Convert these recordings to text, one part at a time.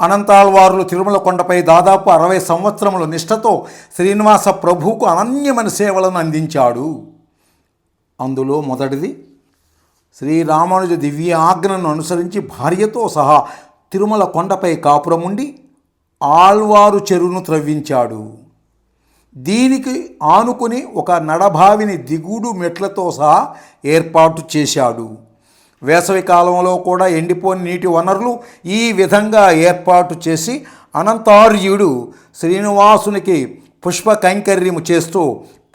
అనంతాళ్వారులు తిరుమల కొండపై దాదాపు అరవై సంవత్సరముల నిష్ఠతో శ్రీనివాస ప్రభువుకు అనన్యమైన సేవలను అందించాడు. అందులో మొదటిది శ్రీరామానుజ దివ్య ఆజ్ఞను అనుసరించి భార్యతో సహా తిరుమల కొండపై కాపురముండి ఆళ్వారు చెరువును త్రవ్వించాడు. దీనికి ఆనుకుని ఒక నడభావిని దిగుడు మెట్లతో సహా ఏర్పాటు చేశాడు. వేసవి కాలంలో కూడా ఎండిపోని నీటి వనరులు ఈ విధంగా ఏర్పాటు చేసి అనంతార్యుడు శ్రీనివాసునికి పుష్ప కైంకర్యము చేస్తూ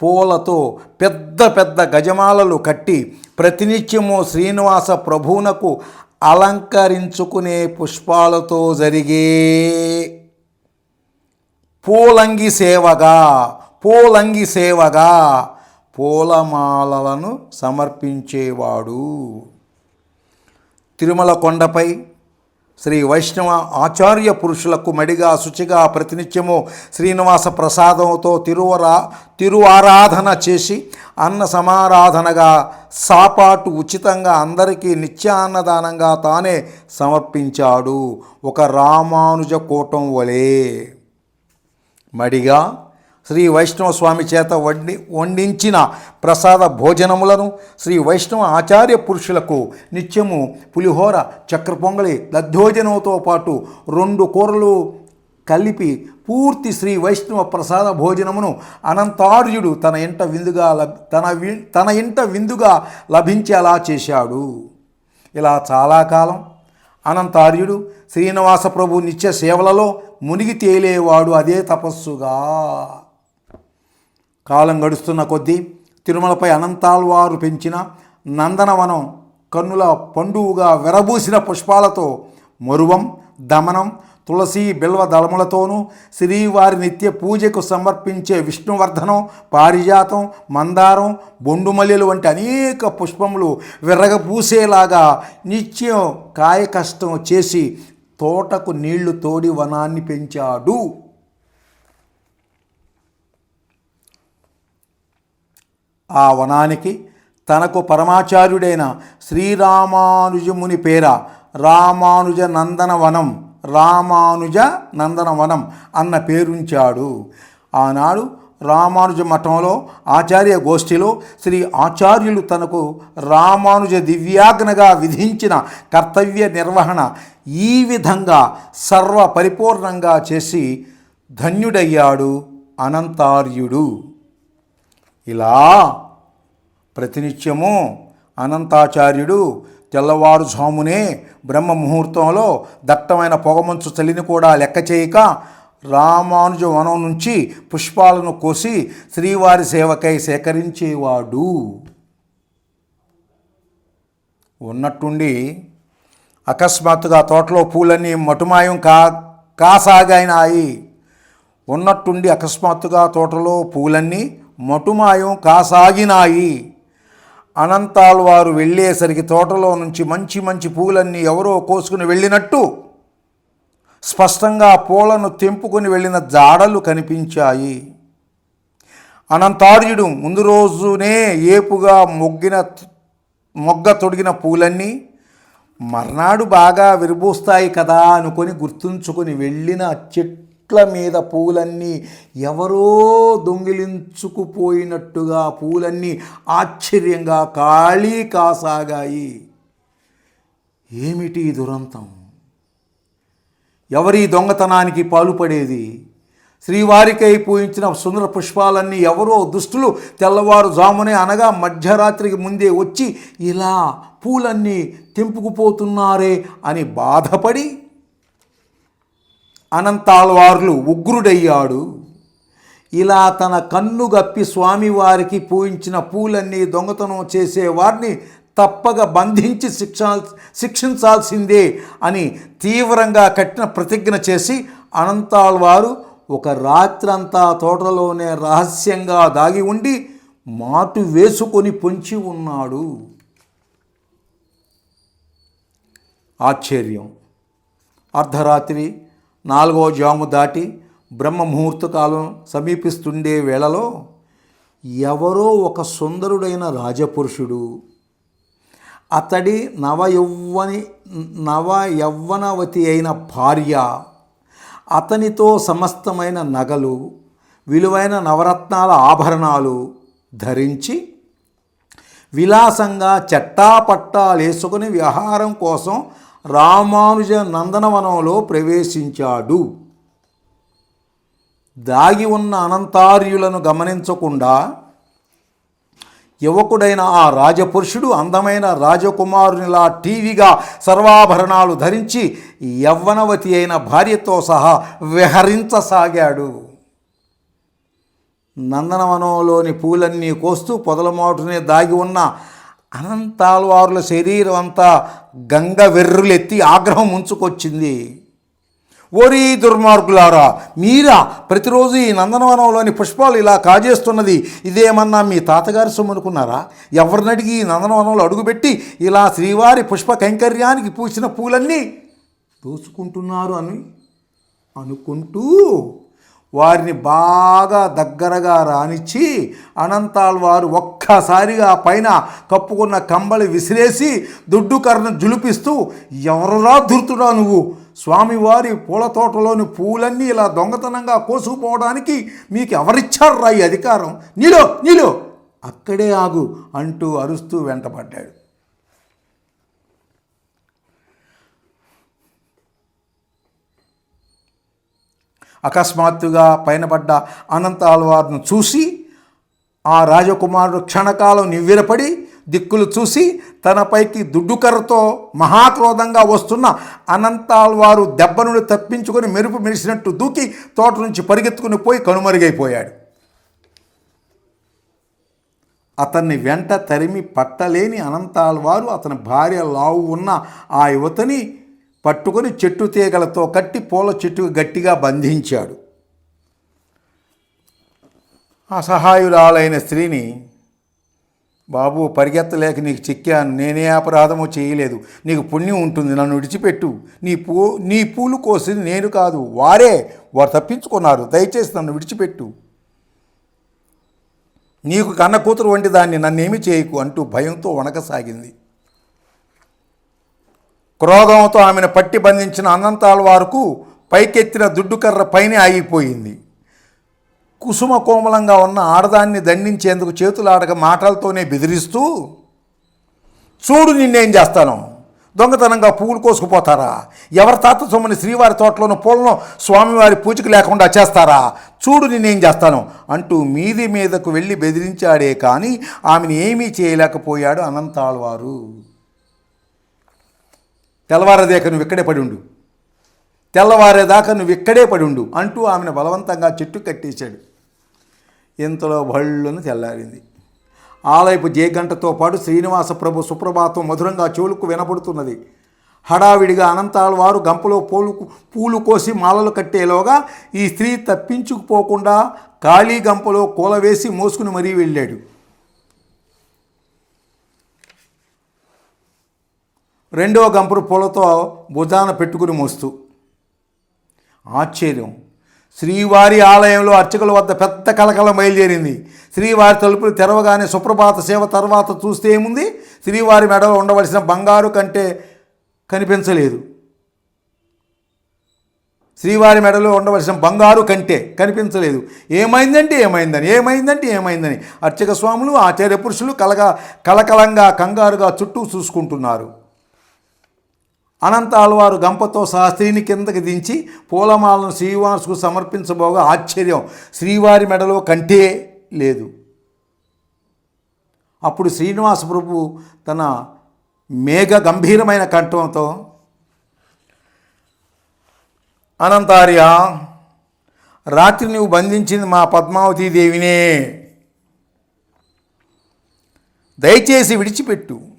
పూలతో పెద్ద పెద్ద గజమాలలు కట్టి ప్రతినిత్యము శ్రీనివాస ప్రభువునకు అలంకరించుకునే పుష్పాలతో జరిగే పూలంగి సేవగా పూలంగి సేవగా పూలమాలలను సమర్పించేవాడు. తిరుమల కొండపై శ్రీ వైష్ణవ ఆచార్య పురుషులకు మడిగా శుచిగా ప్రతినిత్యము శ్రీనివాస ప్రసాదంతో తిరువరా తిరువారాధన చేసి అన్న సమారాధనగా సాపాటు ఉచితంగా అందరికీ నిత్యాన్నదానంగా తానే సమర్పించాడు ఒక రామానుజ కూటం వలె. మడిగా శ్రీ వైష్ణవ స్వామి చేత వండి వండించిన ప్రసాద భోజనములను శ్రీ వైష్ణవ ఆచార్య పురుషులకు నిత్యము పులిహోర చక్ర పొంగలి దద్దోజనంతో పాటు రెండు కూరలు కలిపి పూర్తి శ్రీ వైష్ణవ ప్రసాద భోజనమును అనంతార్యుడు తన ఇంట విందుగా లభి తన వి తన ఇంట విందుగా లభించేలా చేశాడు. ఇలా చాలా కాలం అనంతార్యుడు శ్రీనివాస ప్రభు నిత్య సేవలలో మునిగి తేలేవాడు అదే తపస్సుగా. కాలం గడుస్తున్న కొద్దీ తిరుమలపై అనంతాల్వారు పెంచిన నందనవనం కన్నుల పండువుగా విరబూసిన పుష్పాలతో మరువం దమనం తులసి బిల్వ దళములతోనూ శ్రీవారి నిత్య పూజకు సమర్పించే విష్ణువర్ధనం పారిజాతం మందారం బొండుమల్లెలు వంటి అనేక పుష్పములు విరగపూసేలాగా నిత్యం కాయ కష్టం చేసి తోటకు నీళ్ళు తోడి వనాన్ని పెంచాడు. ఆ వనానికి తనకు పరమాచార్యుడైన శ్రీరామానుజముని పేర రామానుజ నందనవనం రామానుజ నందనవనం అన్న పేరుంచాడు. ఆనాడు రామానుజ మఠంలో ఆచార్య గోష్ఠిలో శ్రీ ఆచార్యులు తనకు రామానుజ దివ్యాగ్నగా విధించిన కర్తవ్య నిర్వహణ ఈ విధంగా సర్వ పరిపూర్ణంగా చేసి ధన్యుడయ్యాడు అనంతార్యుడు. ఇలా ప్రతినిత్యము అనంతాచార్యుడు తెల్లవారుజామునే బ్రహ్మ ముహూర్తంలో దట్టమైన పొగమంచు చలిని కూడా లెక్క చేయక రామానుజ వనం నుంచి పుష్పాలను కోసి శ్రీవారి సేవకై సేకరించేవాడు. ఉన్నట్టుండి అకస్మాత్తుగా తోటలో పూలన్నీ మటుమాయం కా కాసాగాయినాయి. ఉన్నట్టుండి అకస్మాత్తుగా తోటలో పూలన్నీ మటుమాయం కాసాగినాయి. అనంతాలు వారు వెళ్ళేసరికి తోటలో నుంచి మంచి మంచి పూలన్నీ ఎవరో కోసుకుని వెళ్ళినట్టు స్పష్టంగా పూలను తెంపుకొని వెళ్ళిన జాడలు కనిపించాయి. అనంతార్యుడు ముందు రోజునే ఏపుగా మొగ్గిన మొగ్గ తొడిగిన పూలన్నీ మర్నాడు బాగా విరబూస్తాయి కదా అనుకొని గుర్తుంచుకొని వెళ్ళిన చెట్ల మీద పూలన్నీ ఎవరో దొంగిలించుకుపోయినట్టుగా పూలన్నీ ఆశ్చర్యంగా ఖాళీ కాసాగాయి. ఏమిటి దురంతం? ఎవరి దొంగతనానికి పాలుపడేది? శ్రీవారికై పూయించిన సుందర పుష్పాలన్నీ ఎవరో దుష్టులు తెల్లవారుజామునే అనగా మధ్యరాత్రికి ముందే వచ్చి ఇలా పూలన్నీ తెంపుకుపోతున్నారే అని బాధపడి అనంతాళ్వార్లు ఉగ్రుడయ్యాడు. ఇలా తన కన్ను గప్పి స్వామివారికి పూయించిన పూలన్నీ దొంగతనం చేసేవారిని తప్పక బంధించి శిక్ష శిక్షించాల్సిందే అని తీవ్రంగా కట్టిన ప్రతిజ్ఞ చేసి అనంతాళ్వారు ఒక రాత్రంతా తోటలోనే రహస్యంగా దాగి ఉండి మాటు వేసుకొని పొంచి ఉన్నాడు. ఆశ్చర్యం. అర్ధరాత్రి నాలుగో జాము దాటి బ్రహ్మ ముహూర్త కాలం సమీపిస్తుండే వేళలో ఎవరో ఒక సుందరుడైన రాజపురుషుడు అతడి నవ యవ్వని నవ యౌవనవతి అయిన భార్య అతనితో సమస్తమైన నగలు విలువైన నవరత్నాల ఆభరణాలు ధరించి విలాసంగా చట్టాపట్టాలేసుకుని విహారం కోసం రామానుజ నందనవనంలో ప్రవేశించాడు. దాగి ఉన్న అనంతార్యులను గమనించకుండా యువకుడైన ఆ రాజపురుషుడు అందమైన రాజకుమారునిలా టీవీగా సర్వాభరణాలు ధరించి యవ్వనవతి అయిన భార్యతో సహా విహరించసాగాడు. నందనవనంలోని పూలన్నీ కోస్తూ పొదలమాటునే దాగి ఉన్న అనంతాల్వారుల శరీరం అంతా గంగ వెర్రులెత్తి ఆగ్రహం ముంచుకొచ్చింది. ఓరి దుర్మార్గులారా మీరా ప్రతిరోజు ఈ నందనవనంలోని పుష్పాలు ఇలా కాజేస్తున్నది. ఇదేమన్నా మీ తాతగారి సొమ్మునుకున్నారా? ఎవరినడిగి ఈ నందనవనంలో అడుగుపెట్టి ఇలా శ్రీవారి పుష్ప కైంకర్యానికి పూసిన పూలన్నీ దోచుకుంటున్నారు అని అనుకుంటూ వారిని బాగా దగ్గరగా రానిచ్చి అనంతాల్ వారు ఒక్కసారిగా పైన కప్పుకున్న కంబళి విసిరేసి దుడ్డు కర్ణ జులిపిస్తూ ఎవరురా దుర్తుడా నువ్వు? స్వామివారి పూల తోటలోని పూలన్నీ ఇలా దొంగతనంగా కోసుకుపోవడానికి మీకు ఎవరిచ్చారు రా ఈ అధికారం? నీలో నీలో అక్కడే ఆగు అంటూ అరుస్తూ వెంటపడ్డాడు. అకస్మాత్తుగా పైనపడ్డ అనంత ఆల్వార్ను చూసి ఆ రాజకుమారుడు క్షణకాలం నివ్వెరపడి దిక్కులు చూసి తనపైకి దుడ్డుకర్రతో మహాక్రోధంగా వస్తున్న అనంతాల్వారు దెబ్బ నుండి తప్పించుకొని మెరుపు మెరిసినట్టు దూకి తోట నుంచి పరిగెత్తుకుని పోయి కనుమరుగైపోయాడు. అతన్ని వెంట తరిమి పట్టలేని అనంతాల్వారు అతని భార్య లావు ఉన్న ఆ యువతని పట్టుకొని చెట్టు తీగలతో కట్టి పూల చెట్టుకు గట్టిగా బంధించాడు. అసహాయురాలైన స్త్రీని బాబు పరిగెత్తలేక నీకు చిక్కాను. నేనే అపరాధము చేయలేదు. నీకు పుణ్యం ఉంటుంది. నన్ను విడిచిపెట్టు. నీ పూ నీ పూలు కోసింది నేను కాదు. వారే. వారు తప్పించుకున్నారు. దయచేసి నన్ను విడిచిపెట్టు. నీకు కన్న కూతురు వంటి దాన్ని నన్నేమి చేయకు అంటూ భయంతో వణకసాగింది. క్రోధంతో ఆమెను పట్టి బంధించిన అనంతాల వారుకు పైకెత్తిన దుడ్డుకర్ర పైనే ఆగిపోయింది. కుసుమ కోమలంగా ఉన్న ఆడదాన్ని దండించేందుకు చేతులాడక మాటలతోనే బెదిరిస్తూ చూడు నిన్నేం చేస్తాను? దొంగతనంగా పువ్వులు కోసుకుపోతారా? ఎవరి తాత సొమ్మని శ్రీవారి తోటలోని పూలను స్వామివారి పూజకు లేకుండా చేస్తారా? చూడు నిన్నేం చేస్తాను? అంటూ మీది మీదకు వెళ్ళి బెదిరించాడే కానీ ఆమెను ఏమీ చేయలేకపోయాడు అనంతాళ్వారు తెల్లవారేదాకా నువ్వు ఇక్కడే పడి ఉండు. తెల్లవారేదాకా నువ్వు ఇక్కడే పడి ఉండు అంటూ ఆమెను బలవంతంగా చెట్టు కట్టేశాడు. ఇంతలో బళ్ళును తెల్లారింది. ఆలయపు జయగంటతో పాటు శ్రీనివాస ప్రభు సుప్రభాతం మధురంగా చెవులకు వినపడుతున్నది హడావిడిగా అనంతాల వారు గంపలో పూలు పూలు కోసి మాలలు కట్టేలోగా ఈ స్త్రీ తప్పించుకుపోకుండా ఖాళీ గంపలో కూలవేసి మోసుకుని మరీ వెళ్ళాడు. రెండవ గంపరు పూలతో భుజాన పెట్టుకుని మోస్తూ. ఆశ్చర్యం. శ్రీవారి ఆలయంలో అర్చకుల వద్ద పెద్ద కలకలం బయలుదేరింది. శ్రీవారి తలుపులు తెరవగానే సుప్రభాత సేవ తర్వాత చూస్తే ఏముంది? శ్రీవారి మెడలో ఉండవలసిన బంగారు కంటే కనిపించలేదు. శ్రీవారి మెడలో ఉండవలసిన బంగారు కంటే కనిపించలేదు. ఏమైందంటే ఏమైందని ఏమైందంటే ఏమైందని అర్చక స్వాములు ఆచార్య పురుషులు కలగా కలకలంగా కంగారుగా చుట్టూ చూసుకుంటున్నారు. అనంత గంపతో సహా స్త్రీని కిందకి దించి పూలమాలను శ్రీనివాసుకు సమర్పించబోగా ఆశ్చర్యం. శ్రీవారి మెడలో కంటే లేదు. అప్పుడు శ్రీనివాస ప్రభు తన మేఘ గంభీరమైన కంఠంతో అనంతార్య రాత్రి నువ్వు బంధించింది మా పద్మావతీ దేవినే. దయచేసి విడిచిపెట్టు.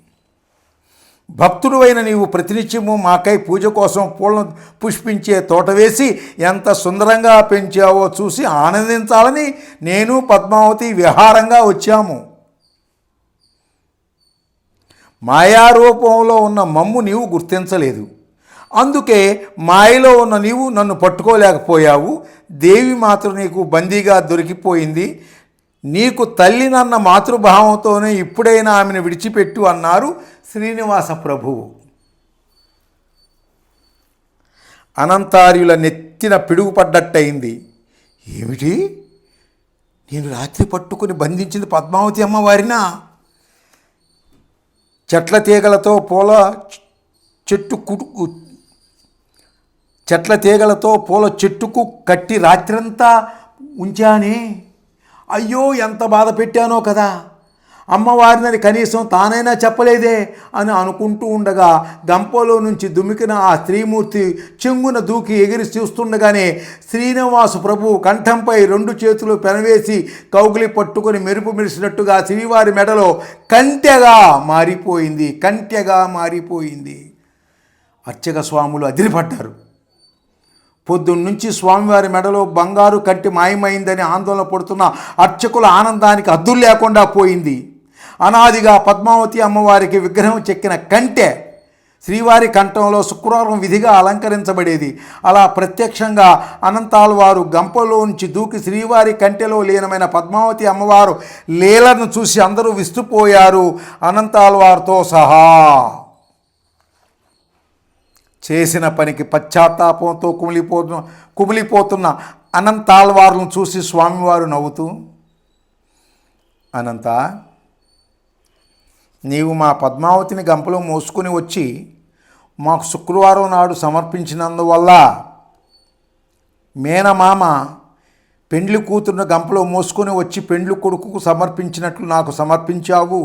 భక్తుడు అయిన నీవు ప్రతినిత్యము మాకై పూజ కోసం పూలను పుష్పించే తోట వేసి ఎంత సుందరంగా పెంచావో చూసి ఆనందించాలని నేను పద్మావతి విహారంగా వచ్చాము. మాయారూపంలో ఉన్న మమ్ము నీవు గుర్తించలేదు. అందుకే మాయలో ఉన్న నీవు నన్ను పట్టుకోలేకపోయావు. దేవి మాత్రం నీకు బందీగా దొరికిపోయింది. నీకు తల్లినన్న మాతృభావంతోనే ఇప్పుడైనా ఆమెను విడిచిపెట్టు అన్నారు శ్రీనివాస ప్రభువు. అనంతార్యుల నెత్తిన పిడుగుపడ్డట్టయింది. ఏమిటి? నేను రాత్రి పట్టుకుని బంధించింది పద్మావతి అమ్మవారినా? చెట్ల తీగలతో పూల చెట్టు కుటుకు చెట్ల తీగలతో పూల చెట్టుకు కట్టి రాత్రంతా ఉంచానే? అయ్యో ఎంత బాధ పెట్టానో కదా. అమ్మవారినని కనీసం తానైనా చెప్పలేదే అని అనుకుంటూ ఉండగా గంపలో నుంచి దుమికిన ఆ స్త్రీమూర్తి చెంగున దూకి ఎగిరి చూస్తుండగానే శ్రీనివాసు ప్రభు కంఠంపై రెండు చేతులు పెనవేసి కౌగిలి పట్టుకొని మెరుపు మెరిసినట్టుగా శ్రీవారి మెడలో కంటెగా మారిపోయింది కంటెగా మారిపోయింది. అర్చక స్వాములు అదిరిపడ్డారు. పొద్దున్నుంచి స్వామివారి మెడలో బంగారు కట్టి మాయమైందని ఆందోళన పడుతున్న అర్చకుల ఆనందానికి అద్దులు లేకుండా పోయింది. అనాదిగా పద్మావతి అమ్మవారికి విగ్రహం చెక్కిన కంటె శ్రీవారి కంఠంలో శుక్రవారం విధిగా అలంకరించబడేది. అలా ప్రత్యక్షంగా అనంతాల వారు గంపలోంచి దూకి శ్రీవారి కంటెలో లీనమైన పద్మావతి అమ్మవారు లీలను చూసి అందరూ విస్తుపోయారు అనంతాల వారితో సహా. చేసిన పనికి పశ్చాత్తాపంతో కుమిలిపోతున్న కుమిలిపోతున్న అనంతాల్వార్లను చూసి స్వామివారు నవ్వుతూ అనంత నీవు మా పద్మావతిని గంపలో మోసుకుని వచ్చి మాకు శుక్రవారం నాడు సమర్పించినందువల్ల మేనమామ పెండ్లి కూతురును గంపలో మోసుకొని వచ్చి పెండ్లి కొడుకుకు సమర్పించినట్లు నాకు సమర్పించావు.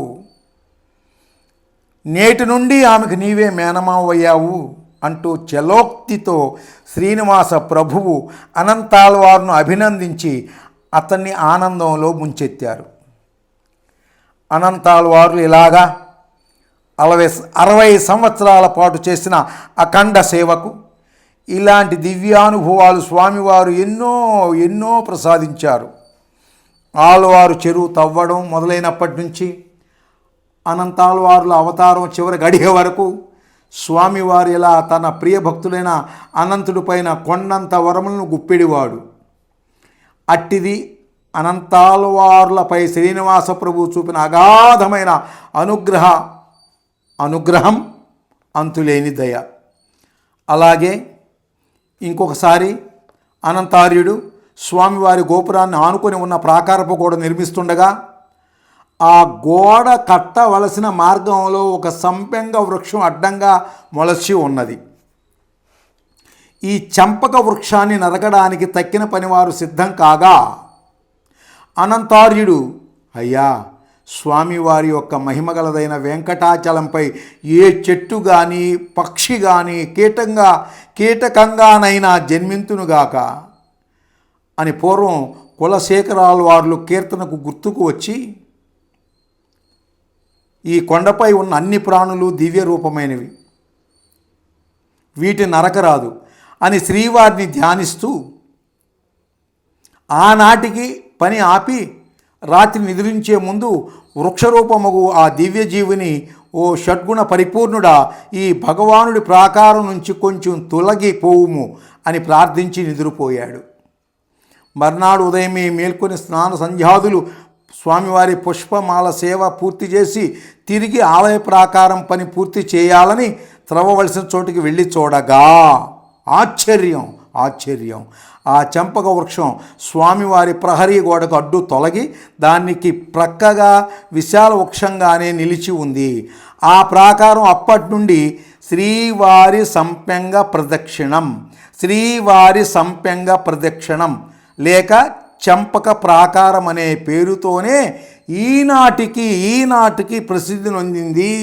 నేటి నుండి ఆమెకు నీవే మేనమావయ్యావు. అంటూ చలోక్తితో శ్రీనివాస ప్రభువు అనంతాల్వార్ను అభినందించి అతన్ని ఆనందంలో ముంచెత్తారు. అనంతాల్వార్లు ఇలాగా అరవై అరవై సంవత్సరాల పాటు చేసిన అఖండ సేవకు ఇలాంటి దివ్యానుభవాలు స్వామివారు ఎన్నో ఎన్నో ప్రసాదించారు. ఆళ్వారు చెరువు తవ్వడం మొదలైనప్పటి నుంచి అనంతాళ్వారుల అవతారం చివరి గడిగే వరకు స్వామివారు ఇలా తన ప్రియ భక్తులైన అనంతుడిపైన కొండంత వరములను గుప్పెడివాడు. అట్టిది అనంతాలవార్లపై శ్రీనివాస ప్రభు చూపిన అగాధమైన అనుగ్రహ అనుగ్రహం అంతులేని దయ. అలాగే ఇంకొకసారి అనంతార్యుడు స్వామివారి గోపురాన్ని ఆనుకొని ఉన్న ప్రాకారపు గోడ నిర్మిస్తుండగా ఆ గోడ కట్టవలసిన మార్గంలో ఒక సంపెంగ వృక్షం అడ్డంగా మొలచి ఉన్నది. ఈ చంపక వృక్షాన్ని నరకడానికి తక్కిన పనివారు సిద్ధం కాగా అనంతార్యుడు అయ్యా స్వామివారి యొక్క మహిమగలదైన వెంకటాచలంపై ఏ చెట్టు కానీ పక్షి కానీ కీటంగా కీటకంగానైనా జన్మింతునుగాక అని పూర్వం కులశేఖరాల వార్లు కీర్తనకు గుర్తుకు వచ్చి ఈ కొండపై ఉన్న అన్ని ప్రాణులు దివ్య రూపమైనవి. వీటి నరకరాదు అని శ్రీవారిని ధ్యానిస్తూ ఆనాటికి పని ఆపి రాత్రి నిద్రించే ముందు వృక్షరూపముగు ఆ దివ్యజీవిని ఓ షడ్గుణ పరిపూర్ణుడా ఈ భగవానుడి ప్రాకారం నుంచి కొంచెం తొలగిపోవుము అని ప్రార్థించి నిద్రపోయాడు. మర్నాడు ఉదయమే మేల్కొని స్నాన సంధ్యాదులు స్వామివారి పుష్పమాల సేవ పూర్తి చేసి తిరిగి ఆలయ ప్రాకారం పని పూర్తి చేయాలని త్రవ్వవలసిన చోటికి వెళ్ళి చూడగా ఆశ్చర్యం ఆశ్చర్యం. ఆ చెంపక వృక్షం స్వామివారి ప్రహరీ గోడకు అడ్డు తొలగి దానికి ప్రక్కగా విశాల వృక్షంగానే నిలిచి ఉంది. ఆ ప్రాకారం అప్పటి నుండి శ్రీవారి సంపెంగ ప్రదక్షిణం శ్రీవారి సంపెంగ ప్రదక్షిణం. లేక చంపక ప్రాకారం అనే పేరుతోనే ఈనాటికి ఈనాటికి ప్రసిద్ధి నొందింది.